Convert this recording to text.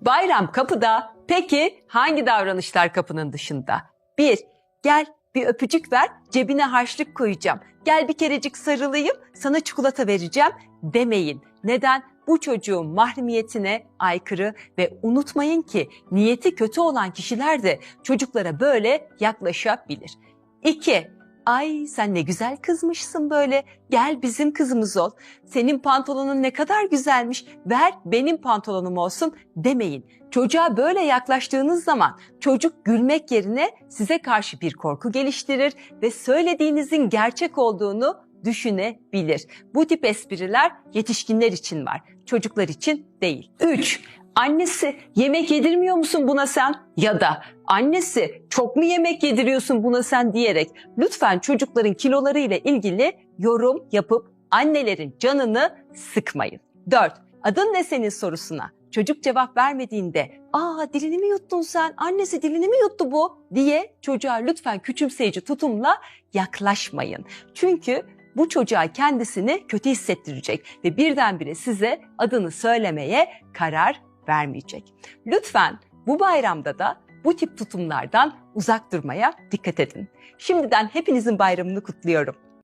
Bayram kapıda. Peki hangi davranışlar kapının dışında? Bir, gel bir öpücük ver, cebine harçlık koyacağım. Gel bir kerecik sarılayım, sana çikolata vereceğim demeyin. Neden? Bu çocuğun mahremiyetine aykırı ve unutmayın ki niyeti kötü olan kişiler de çocuklara böyle yaklaşabilir. İki, ay sen ne güzel kızmışsın böyle, gel bizim kızımız ol. Senin pantolonun ne kadar güzelmiş, ver benim pantolonum olsun demeyin. Çocuğa böyle yaklaştığınız zaman çocuk gülmek yerine size karşı bir korku geliştirir ve söylediğinizin gerçek olduğunu düşünebilir. Bu tip espriler yetişkinler için var, çocuklar için değil. 3. Annesi yemek yedirmiyor musun buna sen? Ya da annesi çok mu yemek yediriyorsun buna sen diyerek lütfen çocukların kiloları ile ilgili yorum yapıp annelerin canını sıkmayın. 4. Adın ne senin sorusuna çocuk cevap vermediğinde ''Aa dilini mi yuttun sen? Annesi dilini mi yuttu bu?'' diye çocuğa lütfen küçümseyici tutumla yaklaşmayın. Çünkü bu çocuğa kendisini kötü hissettirecek ve birdenbire size adını söylemeye karar vermeyecek. Lütfen bu bayramda da bu tip tutumlardan uzak durmaya dikkat edin. Şimdiden hepinizin bayramını kutluyorum.